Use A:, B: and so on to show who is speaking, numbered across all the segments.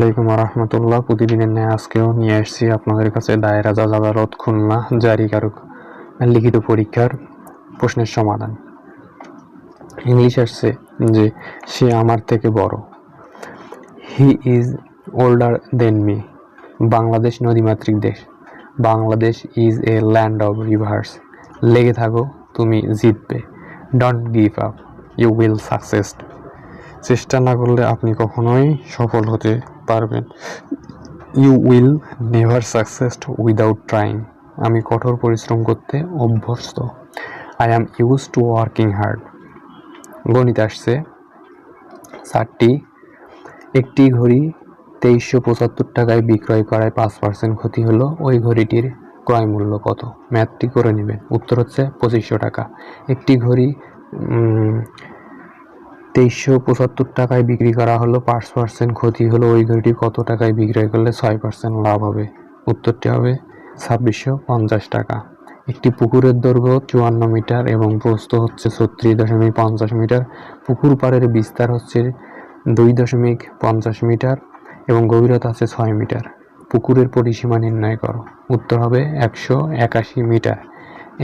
A: আলাইকুম রহমতুল্লাহ প্রতিদিনের ন্যায় আজকেও নিয়ে আসছি আপনাদের কাছে দায়রা জাজ আদালত খুলনা জারি জারিকারক লিখিত পরীক্ষার প্রশ্নের সমাধান। ইংলিশ আসছে যে, সে আমার থেকে বড়। He is older then me Bangladesh নদীমাতৃক দেশ। Bangladesh is a land of rivers লেগে থাকো, তুমি জিতবে। Don't give up you will success চেষ্টা না করলে আপনি কখনোই সফল হতে পারবেন। You will never success without trying আমি কঠোর পরিশ্রম করতে অভ্যস্ত। I am use to working hard গণিত আসছে। চারটি একটি ঘড়ি তেইশশো পঁচাত্তর টাকায় বিক্রয় করায় পাঁচ পার্সেন্ট ক্ষতি হলো। ওই ঘড়িটির ক্রয় মূল্য কত? ম্যাথটি করে নেবেন। উত্তর হচ্ছে পঁচিশশো টাকা। একটি ঘড়ি তেইশশো পঁচাত্তর টাকায় বিক্রি করা হলো, পাঁচ পার্সেন্ট ক্ষতি হলো, ওই ঘড়িটি কত টাকায় বিক্রয় করলে ছয় পার্সেন্ট লাভ হবে? উত্তরটি হবে ছাব্বিশশো পঞ্চাশ টাকা। একটি পুকুরের দৈর্ঘ্য চুয়ান্ন মিটার এবং প্রস্থ হচ্ছে ছত্রিশ দশমিক পঞ্চাশ মিটার। পুকুর পাড়ের বিস্তার হচ্ছে দুই দশমিক পঞ্চাশ মিটার এবং গভীরতা আছে ছয় মিটার। পুকুরের পরিসীমা নির্ণয় করো। উত্তর হবে একশো একাশি মিটার।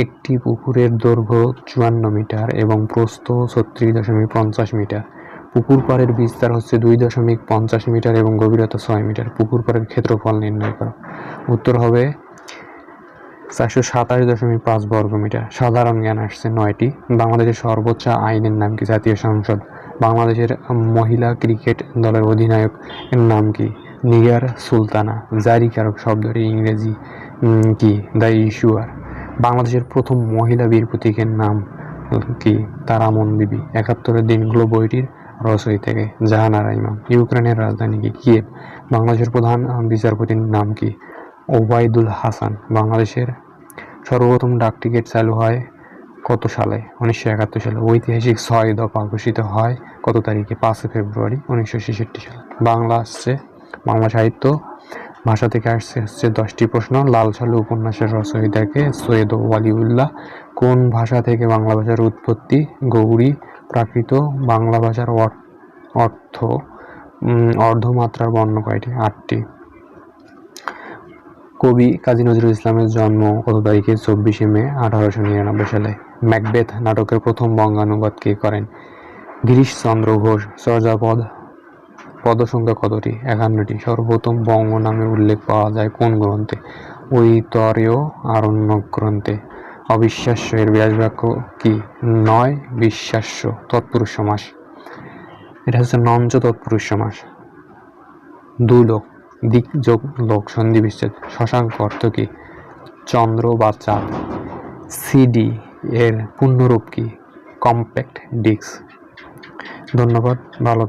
A: একটি পুকুরের দৈর্ঘ্য চুয়ান্ন মিটার এবং প্রস্থ ছত্রিশ দশমিক পঞ্চাশ মিটার। পুকুর পাড়ের বিস্তার হচ্ছে দুই দশমিক পঞ্চাশ মিটার এবং গভীরতা ছয় মিটার। পুকুর পাড়ের ক্ষেত্রফল নির্ণয় করো। উত্তর হবে চারশো সাতাশ দশমিক পাঁচ বর্গ মিটার। সাধারণ জ্ঞান আসছে নয়টি। বাংলাদেশের সর্বোচ্চ আইনের নাম কি? জাতীয় সংসদ। বাংলাদেশের মহিলা ক্রিকেট দলের অধিনায়ক নাম কি? নিগার সুলতানা। জারিকারক শব্দটি ইংরেজি কি? The issuer. বাংলাদেশের প্রথম মহিলা বীর প্রতীকের নাম কি? তারামন বিবি একাত্তরের দিনগুলো বইটির রচয়ী থেকে জাহানারা ইমাম। ইউক্রেনের রাজধানী কি? কিয়েভ। বাংলাদেশের প্রধান বিচারপতির নাম কি? ওবায়দুল হাসান। বাংলাদেশের সর্বপ্রথম ডাক টিকিট চালু হয় কত সালে? উনিশশো একাত্তর সালে। ঐতিহাসিক ছয় দফা ঘোষিত হয় কত তারিখে? পাঁচই ফেব্রুয়ারি উনিশশো ছেষট্টি সালে। বাংলা আসছে বাংলা সাহিত্য ভাষা থেকে আসছে হচ্ছে দশটি প্রশ্ন, লাল সালু উপন্যাসের রচয়িতাকে সৈয়দ ওয়ালিউল্লাহ। কোন ভাষা থেকে বাংলা ভাষার উৎপত্তি? গৌরী, প্রাকৃত, বাংলা ভাষার অর- অর্থ অর্ধমাত্রার বর্ণ কয়টি? আটটি। কবি কাজী নজরুল ইসলামের জন্ম কত তারিখে? চব্বিশে মে, আঠারোশো নিরানব্বই সালে। ম্যাকবেথ নাটকের প্রথম বঙ্গানুবাদ কে করেন? গিরিশচন্দ্র ঘোষ চর্যাপদ পদসংখ্যা কতটি? একান্নটি সর্বপ্রথম বঙ্গ নামের উল্লেখ পাওয়া যায় কোন গ্রন্থে? ঐতরেয় আরণ্য গ্রন্থে। অবিশ্বাস্য, এর ব্যাস বাক্য কি? নয়, বিশ্বাস্য, তৎপুরুষ সমাস। এটা হচ্ছে নঞ্চ তৎপুরুষ সমাস। দু লোক দিক যোগ লোক, সন্ধি বিচ্ছেদ। শশাঙ্ক অর্থ কি? চন্দ্র বা চাঁদ। সিডি, এর পূর্ণরূপ কি? Compact disc. ধন্যবাদ, ভালো।